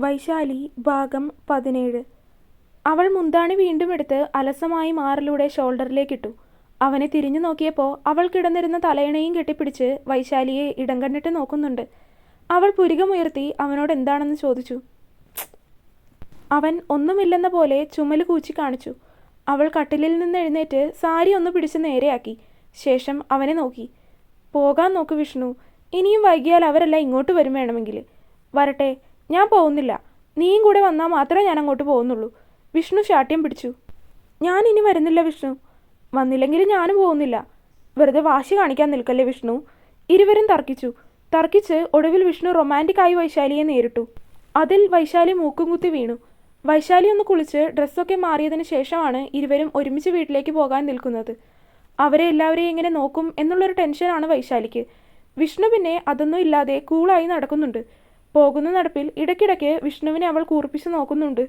വൈശാലി ഭാഗം പതിനേഴ്. അവൾ മുന്താണി വീണ്ടും എടുത്ത് അലസമായി മാറിലൂടെ ഷോൾഡറിലേക്കിട്ടു. അവനെ തിരിഞ്ഞു നോക്കിയപ്പോൾ അവൾ കിടന്നിരുന്ന തലയണയും കെട്ടിപ്പിടിച്ച് വൈശാലിയെ ഇടം കണ്ടിട്ട് നോക്കുന്നുണ്ട്. അവൾ പുരികമുയർത്തി അവനോട് എന്താണെന്ന് ചോദിച്ചു. അവൻ ഒന്നുമില്ലെന്ന പോലെ ചുമൽ കൂച്ചി കാണിച്ചു. അവൾ കട്ടിലിൽ നിന്ന് എഴുന്നേറ്റ് സാരി ഒന്ന് പിടിച്ച് നേരെയാക്കി. ശേഷം അവനെ നോക്കി. പോകാൻ നോക്ക് വിഷ്ണു. ഇനിയും വൈകിയാൽ അവരെല്ലാം ഇങ്ങോട്ട് വരും വേണമെങ്കിൽ. വരട്ടെ. ഞാൻ പോകുന്നില്ല. നീയും കൂടെ വന്നാൽ മാത്രമേ ഞാൻ അങ്ങോട്ട് പോകുന്നുള്ളൂ. വിഷ്ണു ശാഠ്യം പിടിച്ചു. ഞാൻ ഇനി വരുന്നില്ല വിഷ്ണു. വന്നില്ലെങ്കിൽ ഞാനും പോകുന്നില്ല. വെറുതെ വാശി കാണിക്കാൻ നിൽക്കല്ലേ വിഷ്ണു? ഇരുവരും തർക്കിച്ചു. തർക്കിച്ച് ഒടുവിൽ വിഷ്ണു റൊമാന്റിക് ആയി വൈശാലിയെ നേരിട്ടു. അതിൽ വൈശാലി മൂക്കും കുത്തി വീണു. വൈശാലി ഒന്ന് കുളിച്ച് ഡ്രസ്സൊക്കെ മാറിയതിന് ശേഷമാണ് ഇരുവരും ഒരുമിച്ച് വീട്ടിലേക്ക് പോകാൻ നിൽക്കുന്നത്. അവരെ എല്ലാവരെയും എങ്ങനെ നോക്കും എന്നുള്ളൊരു ടെൻഷനാണ് വൈശാലിക്ക്. വിഷ്ണു പിന്നെ അതൊന്നും ഇല്ലാതെ കൂളായി നടക്കുന്നുണ്ട്. പോകുന്ന നടപ്പിൽ ഇടയ്ക്കിടയ്ക്ക് വിഷ്ണുവിനെ അവൾ കൂർപ്പിച്ച് നോക്കുന്നുണ്ട്.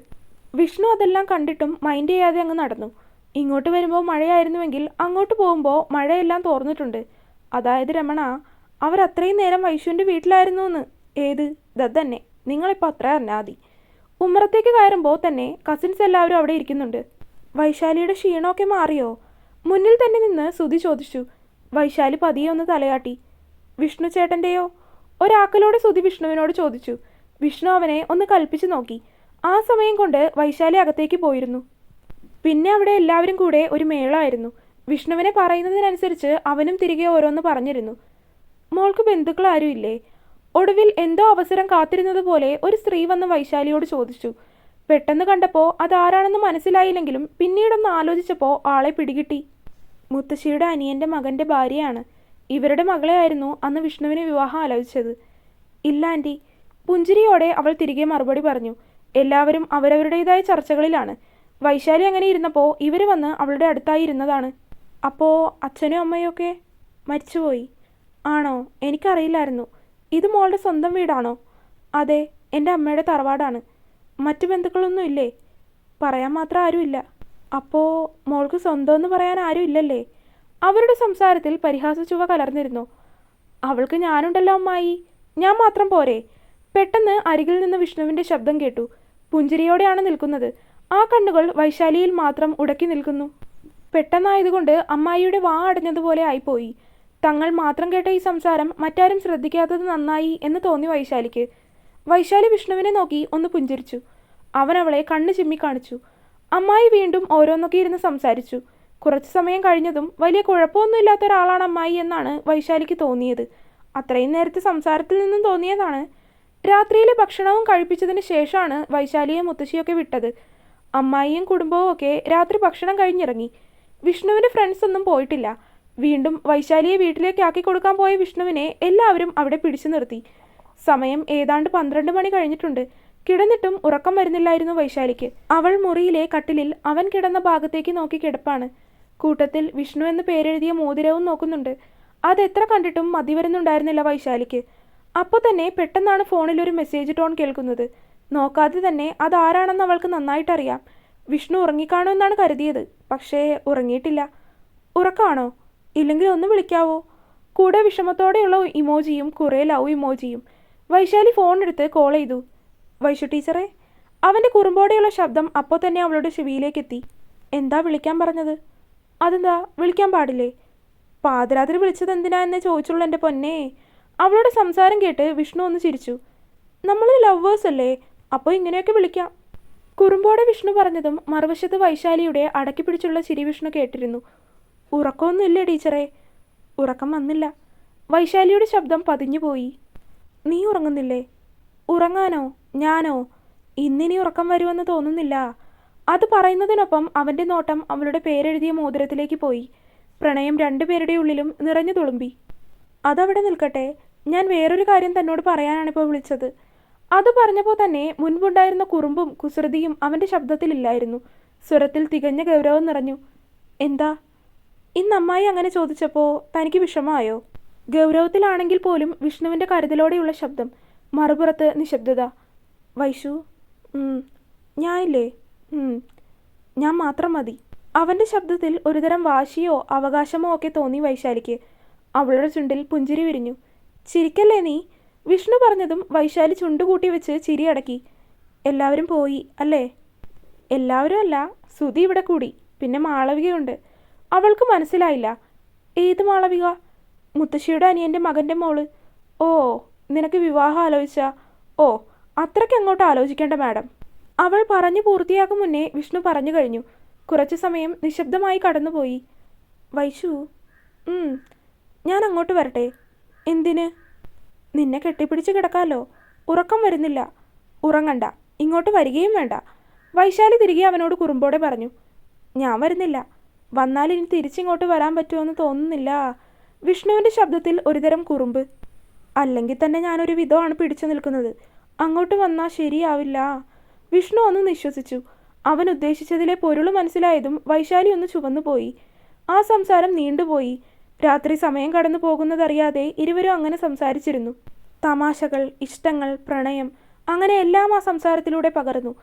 വിഷ്ണു അതെല്ലാം കണ്ടിട്ടും മൈൻഡ് ചെയ്യാതെ അങ്ങ് നടന്നു. ഇങ്ങോട്ട് വരുമ്പോൾ മഴയായിരുന്നുവെങ്കിൽ അങ്ങോട്ട് പോകുമ്പോൾ മഴയെല്ലാം തോർന്നിട്ടുണ്ട്. അതായത് രമണ അവർ അത്രയും നേരം വൈശുവിന്റെ വീട്ടിലായിരുന്നു എന്ന്. ഏത്? ദത്തന്നെ നിങ്ങളിപ്പോൾ അത്ര അറിഞ്ഞാൽ മതി ഉമ്മറത്തേക്ക് കയറുമ്പോൾ തന്നെ കസിൻസ് എല്ലാവരും അവിടെ ഇരിക്കുന്നുണ്ട്. വൈശാലിയുടെ ക്ഷീണമൊക്കെ മാറിയോ? മുന്നിൽ തന്നെ നിന്ന് സുതി ചോദിച്ചു. വൈശാലി പതിയെ ഒന്ന് തലയാട്ടി. വിഷ്ണു ചേട്ടന്റെയോ? ഒരാക്കലോടെ സുധി വിഷ്ണുവിനോട് ചോദിച്ചു. വിഷ്ണു അവനെ ഒന്ന് കൽപ്പിച്ചു നോക്കി. ആ സമയം കൊണ്ട് വൈശാലി അകത്തേക്ക് പോയിരുന്നു. പിന്നെ അവിടെ എല്ലാവരും കൂടെ ഒരു മേളമായിരുന്നു വിഷ്ണുവിനെ പറയുന്നതിനനുസരിച്ച് അവനും തിരികെ ഓരോന്ന് പറഞ്ഞിരുന്നു. മോൾക്ക് ബന്ധുക്കൾ ആരുമില്ലേ? ഒടുവിൽ എന്തോ അവസരം കാത്തിരുന്നത് പോലെ ഒരു സ്ത്രീ വന്ന് വൈശാലിയോട് ചോദിച്ചു. പെട്ടെന്ന് കണ്ടപ്പോൾ അതാരാണെന്ന് മനസ്സിലായില്ലെങ്കിലും പിന്നീടൊന്ന് ആലോചിച്ചപ്പോൾ ആളെ പിടികിട്ടി. മുത്തശ്ശിയുടെ അനിയന്റെ മകന്റെ ഭാര്യയാണ്. ഇവരുടെ മകളെയായിരുന്നു അന്ന് വിഷ്ണുവിനെ വിവാഹം ആലോചിച്ചത്. ഇല്ല ആന്റി പുഞ്ചിരിയോടെ അവൾ തിരികെ മറുപടി പറഞ്ഞു എല്ലാവരും അവരവരുടേതായ ചർച്ചകളിലാണ്. വൈശാലി അങ്ങനെ ഇരുന്നപ്പോൾ ഇവർ വന്ന് അവളുടെ അടുത്തായി ഇരുന്നതാണ്. അപ്പോൾ അച്ഛനും അമ്മയും ഒക്കെ മരിച്ചുപോയി. ആണോ? എനിക്കറിയില്ലായിരുന്നു. ഇത് മോളുടെ സ്വന്തം വീടാണോ? അതെ എന്റെ അമ്മയുടെ തറവാടാണ്. മറ്റു ബന്ധുക്കളൊന്നും ഇല്ലേ? പറയാൻ മാത്രം ആരുമില്ല. അപ്പോൾ മോൾക്ക് സ്വന്തം എന്ന് പറയാൻ ആരും ഇല്ലല്ലേ അവരുടെ സംസാരത്തിൽ പരിഹാസ ചുവ കലർന്നിരുന്നു. അവൾക്ക് ഞാനുണ്ടല്ലോ അമ്മായി. ഞാൻ മാത്രം പോരെ. പെട്ടെന്ന് അരികിൽ നിന്ന് വിഷ്ണുവിന്റെ ശബ്ദം കേട്ടു. പുഞ്ചിരിയോടെയാണ് നിൽക്കുന്നത്. ആ കണ്ണുകൾ വൈശാലിയിൽ മാത്രം ഉടക്കി നിൽക്കുന്നു. പെട്ടെന്നായതുകൊണ്ട് അമ്മായിയുടെ വാ അടഞ്ഞതുപോലെ ആയിപ്പോയി. തങ്ങൾ മാത്രം കേട്ട ഈ സംസാരം മറ്റാരും ശ്രദ്ധിക്കാത്തത് നന്നായി എന്ന് തോന്നി വൈശാലിക്ക്. വൈശാലി വിഷ്ണുവിനെ നോക്കി ഒന്ന് പുഞ്ചിരിച്ചു. അവൻ അവളെ കണ്ണ് ചിമ്മി കാണിച്ചു. അമ്മായി വീണ്ടും ഓരോന്നൊക്കെ ഇരുന്ന് സംസാരിച്ചു. കുറച്ചു സമയം കഴിഞ്ഞതും വലിയ കുഴപ്പമൊന്നുമില്ലാത്ത ഒരാളാണ് അമ്മായി എന്നാണ് വൈശാലിക്ക് തോന്നിയത്. അത്രയും നേരത്തെ സംസാരത്തിൽ നിന്നും തോന്നിയതാണ്. രാത്രിയിലെ ഭക്ഷണവും കഴിപ്പിച്ചതിന് ശേഷമാണ് വൈശാലിയെ മുത്തശ്ശിയൊക്കെ വിട്ടത്. അമ്മായിയും കുടുംബവും ഒക്കെ രാത്രി ഭക്ഷണം കഴിഞ്ഞിറങ്ങി. വിഷ്ണുവിന്റെ ഫ്രണ്ട്സ് ഒന്നും പോയിട്ടില്ല. വീണ്ടും വൈശാലിയെ വീട്ടിലേക്ക് ആക്കി കൊടുക്കാൻ പോയ വിഷ്ണുവിനെ എല്ലാവരും അവിടെ പിടിച്ചു നിർത്തി. സമയം ഏതാണ്ട് പന്ത്രണ്ട് മണി കഴിഞ്ഞിട്ടുണ്ട്. കിടന്നിട്ടും ഉറക്കം വരുന്നില്ലായിരുന്നു വൈശാലിക്ക്. അവൾ മുറിയിലെ കട്ടിലിൽ അവൻ കിടന്ന ഭാഗത്തേക്ക് നോക്കി കിടപ്പാണ്. കൂട്ടത്തിൽ വിഷ്ണു എന്ന് പേരെഴുതിയ മോതിരവും നോക്കുന്നുണ്ട്. അതെത്ര കണ്ടിട്ടും മതി വരുന്നുണ്ടായിരുന്നില്ല വൈശാലിക്ക്. അപ്പോൾ തന്നെ പെട്ടെന്നാണ് ഫോണിൽ ഒരു മെസ്സേജ് ടോൺ കേൾക്കുന്നത്. നോക്കാതെ തന്നെ അതാരാണെന്ന് അവൾക്ക് നന്നായിട്ടറിയാം വിഷ്ണു ഉറങ്ങിക്കാണുമെന്നാണ് കരുതിയത്. പക്ഷേ ഉറങ്ങിയിട്ടില്ല. ഉറക്കാണോ? ഇല്ലെങ്കിൽ ഒന്ന് വിളിക്കാവോ? കൂടെ വിഷമത്തോടെയുള്ള ഇമോജിയും കുറേ ലവ് ഇമോജിയും. വൈശാലി ഫോൺ എടുത്ത് കോൾ ചെയ്തു. വൈശു ടീച്ചറെ അവന്റെ കുറുമ്പോടെയുള്ള ശബ്ദം അപ്പോൾ തന്നെ അവളുടെ ചെവിയിലേക്ക് എത്തി എന്താ വിളിക്കാൻ പറഞ്ഞത്? അതെന്താ? വിളിക്കാൻ പാടില്ലേ? പാതിരാത്രി വിളിച്ചത് എന്തിനാ എന്നേ ചോദിച്ചുള്ളൂ എന്റെ പൊന്നെ. അവളുടെ സംസാരം കേട്ട് വിഷ്ണു ഒന്ന് ചിരിച്ചു. നമ്മൾ ലവേഴ്സ് അല്ലേ? അപ്പോൾ ഇങ്ങനെയൊക്കെ വിളിക്കാം. കുറുമ്പോടെ വിഷ്ണു പറഞ്ഞതും മറുവശത്ത് വൈശാലിയുടെ അടക്കി പിടിച്ചുള്ള ചിരി വിഷ്ണു കേട്ടിരുന്നു. ഉറക്കമൊന്നുമില്ല ടീച്ചറെ? ഉറക്കം വന്നില്ല. വൈശാലിയുടെ ശബ്ദം പതിഞ്ഞുപോയി നീ ഉറങ്ങുന്നില്ലേ? ഉറങ്ങാനോ? ഞാനോ? ഇന്നിനി ഉറക്കം വരുമെന്ന് തോന്നുന്നില്ല. അത് പറയുന്നതിനൊപ്പം അവന്റെ നോട്ടം അവളുടെ പേരെഴുതിയ മോതിരത്തിലേക്ക് പോയി. പ്രണയം രണ്ടുപേരുടെ ഉള്ളിലും നിറഞ്ഞു തുളുമ്പി. അതവിടെ നിൽക്കട്ടെ ഞാൻ വേറൊരു കാര്യം തന്നോട് പറയാനാണിപ്പോൾ വിളിച്ചത്. അത് പറഞ്ഞപ്പോൾ തന്നെ മുൻപുണ്ടായിരുന്ന കുറുമ്പും കുസൃതിയും അവന്റെ ശബ്ദത്തിലില്ലായിരുന്നു. സ്വരത്തിൽ തികഞ്ഞ ഗൗരവം നിറഞ്ഞു. എന്താ? ഇന്ന് അമ്മായി അങ്ങനെ ചോദിച്ചപ്പോൾ തനിക്ക് വിഷമമായോ? ഗൗരവത്തിലാണെങ്കിൽ പോലും വിഷ്ണുവിന്റെ കരുതലോടെയുള്ള ശബ്ദം. മറുപുറത്ത് നിശബ്ദത. വൈശു ഞാനില്ലേ? ഞാൻ മാത്രം മതി. അവന്റെ ശബ്ദത്തിൽ ഒരുതരം വാശിയോ അവകാശമോ ഒക്കെ തോന്നി വൈശാലിക്ക്. അവളുടെ ചുണ്ടിൽ പുഞ്ചിരി വിരിഞ്ഞു. ചിരിക്കല്ലേ നീ? വിഷ്ണു പറഞ്ഞതും വൈശാലി ചുണ്ടുകൂട്ടി വെച്ച് ചിരി അടക്കി. എല്ലാവരും പോയി അല്ലേ? എല്ലാവരും അല്ല സുധി ഇവിടെ കൂടി. പിന്നെ മാളവികയുണ്ട്. അവൾക്ക് മനസ്സിലായില്ല. ഏത് മാളവിക? മുത്തശ്ശിയുടെ അനിയന്റെ മകന്റെ മോൾ. ഓ നിനക്ക് വിവാഹം ആലോചിച്ച? ഓ അത്രയ്ക്ക് അങ്ങോട്ട് ആലോചിക്കേണ്ട മാഡം. അവൾ പറഞ്ഞു പൂർത്തിയാകും മുന്നേ വിഷ്ണു പറഞ്ഞു കഴിഞ്ഞു. കുറച്ചു സമയം നിശബ്ദമായി കടന്നുപോയി. വൈശു ഞാൻ അങ്ങോട്ട് വരട്ടെ. എന്തിന്? നിന്നെ കെട്ടിപ്പിടിച്ച് കിടക്കാമല്ലോ ഉറക്കം വരുന്നില്ല. ഉറങ്ങണ്ട. ഇങ്ങോട്ട് വരികയും വേണ്ട. വൈശാലി തിരികെ അവനോട് കുറുമ്പോടെ പറഞ്ഞു ഞാൻ വരുന്നില്ല. വന്നാൽ ഇനി തിരിച്ചിങ്ങോട്ട് വരാൻ പറ്റുമെന്ന് തോന്നുന്നില്ല. വിഷ്ണുവിന്റെ ശബ്ദത്തിൽ ഒരുതരം കുറുമ്പ്. അല്ലെങ്കിൽ തന്നെ ഞാനൊരു വിധമാണ് പിടിച്ചു നിൽക്കുന്നത്. അങ്ങോട്ട് വന്നാൽ ശരിയാവില്ല. വിഷ്ണു ഒന്ന് നിശ്വസിച്ചു. അവൻ ഉദ്ദേശിച്ചതിലെ പൊരുൾ മനസ്സിലായതും വൈശാലി ഒന്ന് ചുവന്നുപോയി. ആ സംസാരം നീണ്ടുപോയി. രാത്രി സമയം കടന്നു പോകുന്നതറിയാതെ ഇരുവരും അങ്ങനെ സംസാരിച്ചിരുന്നു. തമാശകൾ ഇഷ്ടങ്ങൾ പ്രണയം അങ്ങനെ എല്ലാം ആ സംസാരത്തിലൂടെ പകർന്നു.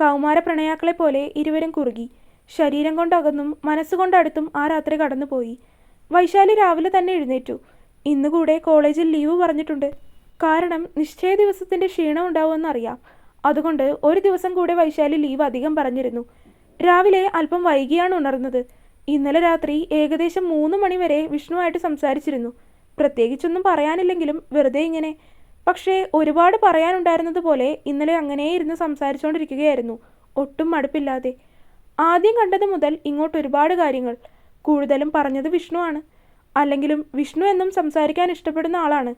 കൗമാര പ്രണയാക്കളെ പോലെ ഇരുവരും കുറുകി. ശരീരം കൊണ്ടകന്നും മനസ്സുകൊണ്ടടുത്തും ആ രാത്രി കടന്നുപോയി. വൈശാലി രാവിലെ തന്നെ എഴുന്നേറ്റു. ഇന്നുകൂടെ കോളേജിൽ ലീവ് പറഞ്ഞിട്ടുണ്ട്. കാരണം നിശ്ചയ ദിവസത്തിന്റെ ക്ഷീണം ഉണ്ടാവുമെന്നറിയാം. അതുകൊണ്ട് ഒരു ദിവസം കൂടെ വൈശാലി ലീവ് അധികം പറഞ്ഞിരുന്നു. രാവിലെ അല്പം വൈകിയാണ് ഉണർന്നത്. ഇന്നലെ രാത്രി ഏകദേശം മൂന്ന് മണിവരെ വിഷ്ണുവായിട്ട് സംസാരിച്ചിരുന്നു. പ്രത്യേകിച്ചൊന്നും പറയാനില്ലെങ്കിലും വെറുതെ ഇങ്ങനെ. പക്ഷേ ഒരുപാട് പറയാനുണ്ടായിരുന്നത് പോലെ ഇന്നലെ അങ്ങനെ ഇരുന്ന് സംസാരിച്ചുകൊണ്ടിരിക്കുകയായിരുന്നു ഒട്ടും മടുപ്പില്ലാതെ. ആദ്യം കണ്ടത് മുതൽ ഇങ്ങോട്ട് ഒരുപാട് കാര്യങ്ങൾ. കൂടുതലും പറഞ്ഞത് വിഷ്ണുവാണ് അല്ലെങ്കിലും വിഷ്ണു എന്നും സംസാരിക്കാൻ ഇഷ്ടപ്പെടുന്ന ആളാണ്.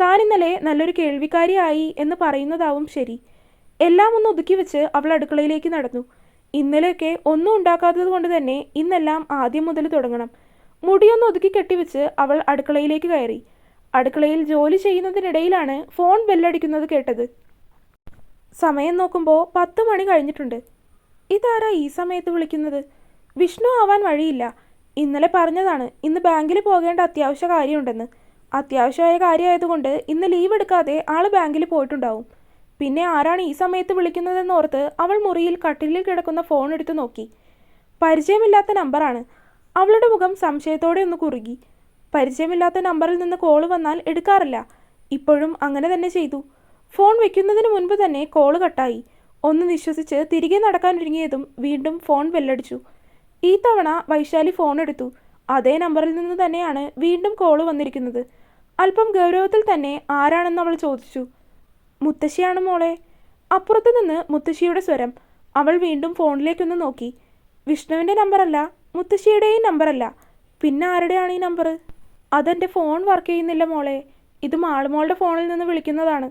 താൻ ഇന്നലെ നല്ലൊരു കേൾവിക്കാരിയായി എന്ന് പറയുന്നതാവും ശരി. എല്ലാം ഒന്ന് ഒതുക്കി വെച്ച് അവൾ അടുക്കളയിലേക്ക് നടന്നു. ഇന്നലെയൊക്കെ ഒന്നും ഉണ്ടാക്കാത്തത് കൊണ്ട് തന്നെ ഇന്നെല്ലാം ആദ്യം മുതൽ തുടങ്ങണം. മുടിയൊന്ന് ഒതുക്കി കെട്ടിവെച്ച് അവൾ അടുക്കളയിലേക്ക് കയറി. അടുക്കളയിൽ ജോലി ചെയ്യുന്നതിനിടയിലാണ് ഫോൺ ബെല്ലടിക്കുന്നത് കേട്ടത്. സമയം നോക്കുമ്പോൾ പത്ത് മണി കഴിഞ്ഞിട്ടുണ്ട്. ഇതാരാ ഈ സമയത്ത് വിളിക്കുന്നത്? വിഷ്ണു ആവാൻ വഴിയില്ല. ഇന്നലെ പറഞ്ഞതാണ് ഇന്ന് ബാങ്കിൽ പോകേണ്ട അത്യാവശ്യ കാര്യമുണ്ടെന്ന്. അത്യാവശ്യമായ കാര്യമായതുകൊണ്ട് ഇന്ന് ലീവ് എടുക്കാതെ ആൾ ബാങ്കിൽ പോയിട്ടുണ്ടാവും. പിന്നെ ആരാണ് ഈ സമയത്ത് വിളിക്കുന്നതെന്ന് ഓർത്ത് അവൾ മുറിയിൽ കട്ടിലിൽ കിടക്കുന്ന ഫോൺ എടുത്തു നോക്കി. പരിചയമില്ലാത്ത നമ്പറാണ് അവളുടെ മുഖം സംശയത്തോടെ ഒന്ന് കുറുകി. പരിചയമില്ലാത്ത നമ്പറിൽ നിന്ന് കോൾ വന്നാൽ എടുക്കാറില്ല. ഇപ്പോഴും അങ്ങനെ തന്നെ ചെയ്തു. ഫോൺ വെക്കുന്നതിന് മുൻപ് തന്നെ കോൾ കട്ടായി. ഒന്ന് വിശ്വസിച്ച് തിരികെ നടക്കാനൊരുങ്ങിയതും വീണ്ടും ഫോൺ വെല്ലടിച്ചു ഈ തവണ വൈശാലി ഫോൺ എടുത്തു. അതേ നമ്പറിൽ നിന്ന് തന്നെയാണ് വീണ്ടും കോൾ വന്നിരിക്കുന്നത്. അല്പം ഗൗരവത്തിൽ തന്നെ ആരാണെന്ന് അവൾ ചോദിച്ചു. മുത്തശ്ശിയാണ് മോളെ. അപ്പുറത്തു നിന്ന് മുത്തശ്ശിയുടെ സ്വരം. അവൾ വീണ്ടും ഫോണിലേക്കൊന്ന് നോക്കി. വിഷ്ണുവിന്റെ നമ്പറല്ല മുത്തശ്ശിയുടെയും നമ്പറല്ല. പിന്നെ ആരുടെയാണ് ഈ നമ്പർ അതെന്റെ ഫോൺ വർക്ക് ചെയ്യുന്നില്ല മോളെ. ഇത് മാളുമോളുടെ ഫോണിൽ നിന്ന് വിളിക്കുന്നതാണ്.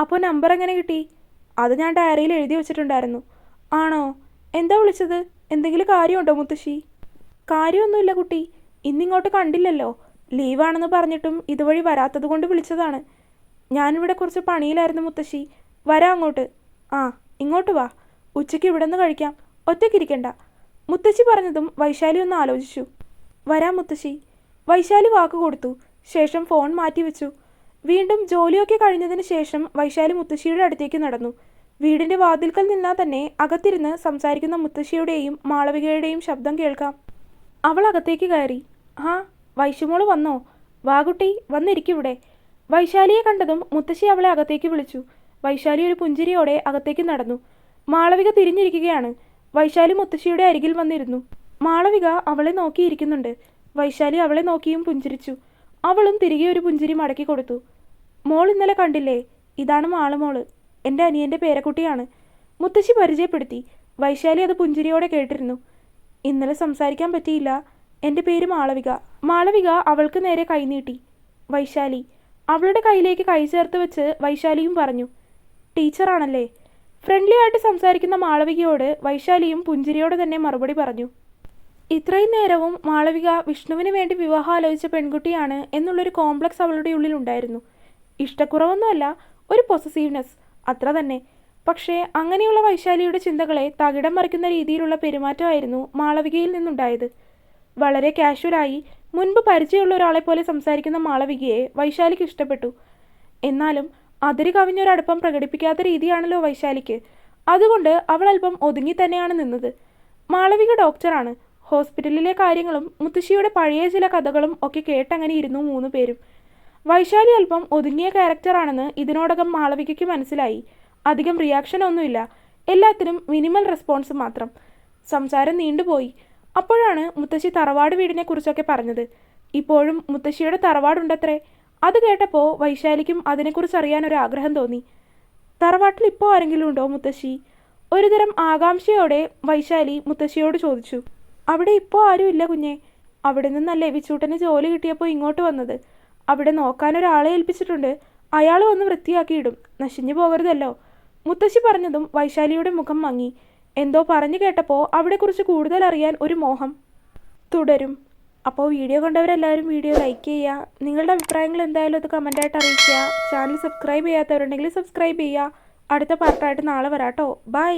അപ്പോൾ നമ്പർ എങ്ങനെ കിട്ടി? അത് ഞാൻ ഡയറിയിൽ എഴുതി വെച്ചിട്ടുണ്ടായിരുന്നു. ആണോ? എന്താ വിളിച്ചത്? എന്തെങ്കിലും കാര്യമുണ്ടോ മുത്തശ്ശി? കാര്യമൊന്നുമില്ല കുട്ടി. ഇന്നിങ്ങോട്ട് കണ്ടില്ലല്ലോ. ലീവാണെന്ന് പറഞ്ഞിട്ടും ഇതുവഴി വരാത്തത് കൊണ്ട് വിളിച്ചതാണ്. ഞാനിവിടെ കുറച്ച് പണിയിലായിരുന്നു മുത്തശ്ശി. വരാം അങ്ങോട്ട്. ആ ഇങ്ങോട്ട് വാ. ഉച്ചയ്ക്ക് ഇവിടെ നിന്ന് കഴിക്കാം ഒറ്റയ്ക്കിരിക്കണ്ട മുത്തശ്ശി പറഞ്ഞതും വൈശാലി ഒന്ന് ആലോചിച്ചു. വരാം മുത്തശ്ശി. വൈശാലി വാക്ക് കൊടുത്തു. ശേഷം ഫോൺ മാറ്റിവെച്ചു വീണ്ടും ജോലിയൊക്കെ കഴിഞ്ഞതിന് ശേഷം വൈശാലി മുത്തശ്ശിയുടെ അടുത്തേക്ക് നടന്നു. വീടിന്റെ വാതിൽക്കൽ നിന്നാൽ തന്നെ അകത്തിരുന്ന് സംസാരിക്കുന്ന മുത്തശ്ശിയുടെയും മാളവികയുടെയും ശബ്ദം കേൾക്കാം. അവൾ അകത്തേക്ക് കയറി. ആ വൈശുമോൾ വന്നോ? വാകുട്ടി വന്നിരിക്കിവിടെ വൈശാലിയെ കണ്ടതും മുത്തശ്ശി അവളെ അകത്തേക്ക് വിളിച്ചു. വൈശാലി ഒരു പുഞ്ചിരിയോടെ അകത്തേക്ക് നടന്നു. മാളവിക തിരിഞ്ഞിരിക്കുകയാണ്. വൈശാലി മുത്തശ്ശിയുടെ അരികിൽ വന്നിരുന്നു. മാളവിക അവളെ നോക്കിയിരിക്കുന്നുണ്ട്. വൈശാലി അവളെ നോക്കിയും പുഞ്ചിരിച്ചു. അവളും തിരികെ ഒരു പുഞ്ചിരി മടക്കി കൊടുത്തു. മോൾ ഇന്നലെ കണ്ടില്ലേ? ഇതാണ് മാളുമോൾ. എന്റെ അനിയന്റെ പേരക്കുട്ടിയാണ്. മുത്തശ്ശി പരിചയപ്പെടുത്തി. വൈശാലി അത് പുഞ്ചിരിയോടെ കേട്ടിരുന്നു. ഇന്നലെ സംസാരിക്കാൻ പറ്റിയില്ല. എന്റെ പേര് മാളവിക. മാളവിക അവൾക്ക് നേരെ കൈനീട്ടി വൈശാലി അവളുടെ കയ്യിലേക്ക് കൈ ചേർത്ത് വെച്ച് വൈശാലിയും പറഞ്ഞു ടീച്ചറാണല്ലേ? ഫ്രണ്ട്ലി ആയിട്ട് സംസാരിക്കുന്ന മാളവികയോട് വൈശാലിയും പുഞ്ചിരിയോട് തന്നെ മറുപടി പറഞ്ഞു. ഇത്രയും നേരവും മാളവിക വിഷ്ണുവിന് വേണ്ടി വിവാഹം ആലോചിച്ച പെൺകുട്ടിയാണ് എന്നുള്ളൊരു കോംപ്ലക്സ് അവളുടെ ഉള്ളിൽ ഉണ്ടായിരുന്നു. ഇഷ്ടക്കുറവൊന്നുമല്ല ഒരു പൊസസീവ്നെസ് അത്ര തന്നെ. പക്ഷേ അങ്ങനെയുള്ള വൈശാലിയുടെ ചിന്തകളെ തകിടം മറിക്കുന്ന രീതിയിലുള്ള പെരുമാറ്റമായിരുന്നു മാളവികയിൽ നിന്നുണ്ടായത്. വളരെ കാഷ്വലായി മുൻപ് പരിചയമുള്ള ഒരാളെ പോലെ സംസാരിക്കുന്ന മാളവികയെ വൈശാലിക്ക് ഇഷ്ടപ്പെട്ടു. എന്നാലും അതിര് കവിഞ്ഞൊരടുപ്പം പ്രകടിപ്പിക്കാത്ത രീതിയാണല്ലോ വൈശാലിക്ക്. അതുകൊണ്ട് അവൾ അല്പം ഒതുങ്ങി തന്നെയാണ് നിന്നത്. മാളവിക ഡോക്ടറാണ്. ഹോസ്പിറ്റലിലെ കാര്യങ്ങളും മുത്തശ്ശിയുടെ പഴയ ചില കഥകളും ഒക്കെ കേട്ടങ്ങനെ ഇരുന്നു മൂന്ന് പേരും. വൈശാലി അല്പം ഒതുങ്ങിയ ക്യാരക്ടറാണെന്ന് ഇതിനോടകം മാളവികയ്ക്ക് മനസ്സിലായി. അധികം റിയാക്ഷൻ ഒന്നുമില്ല. എല്ലാത്തിനും മിനിമൽ റെസ്പോൺസ് മാത്രം. സംസാരം നീണ്ടുപോയി. അപ്പോഴാണ് മുത്തശ്ശി തറവാട് വീടിനെ കുറിച്ചൊക്കെ പറഞ്ഞത്. ഇപ്പോഴും മുത്തശ്ശിയുടെ തറവാടുണ്ടത്രേ. അത് കേട്ടപ്പോൾ വൈശാലിക്കും അതിനെക്കുറിച്ച് അറിയാൻ ഒരു ആഗ്രഹം തോന്നി. തറവാട്ടിൽ ഇപ്പോൾ ആരെങ്കിലും ഉണ്ടോ മുത്തശ്ശി? ഒരുതരം ആകാംക്ഷയോടെ വൈശാലി മുത്തശ്ശിയോട് ചോദിച്ചു. അവിടെ ഇപ്പോൾ ആരുമില്ല കുഞ്ഞെ. അവിടെ നിന്നല്ലേ വിച്ചൂട്ടന് ജോലി കിട്ടിയപ്പോൾ ഇങ്ങോട്ട് വന്നത്. അവിടെ നോക്കാൻ ഒരാളെ ഏൽപ്പിച്ചിട്ടുണ്ട്. അയാൾ വന്ന് വൃത്തിയാക്കിയിടും. നശിഞ്ഞു പോകരുതല്ലോ. മുത്തശ്ശി പറഞ്ഞതും വൈശാലിയുടെ മുഖം മങ്ങി. എന്തോ പറഞ്ഞു കേട്ടപ്പോൾ അവിടെക്കുറിച്ച് കൂടുതൽ അറിയാൻ ഒരു മോഹം തുടരും. അപ്പോൾ വീഡിയോ കണ്ടവരെല്ലാവരും വീഡിയോ ലൈക്ക് ചെയ്യുക നിങ്ങളുടെ അഭിപ്രായങ്ങൾ എന്തായാലും അത് കമന്റായിട്ട് അറിയിക്കുക. ചാനൽ സബ്സ്ക്രൈബ് ചെയ്യാത്തവരുണ്ടെങ്കിൽ സബ്സ്ക്രൈബ് ചെയ്യുക. അടുത്ത പാർട്ടായിട്ട് നാളെ വരാട്ടോ. ബൈ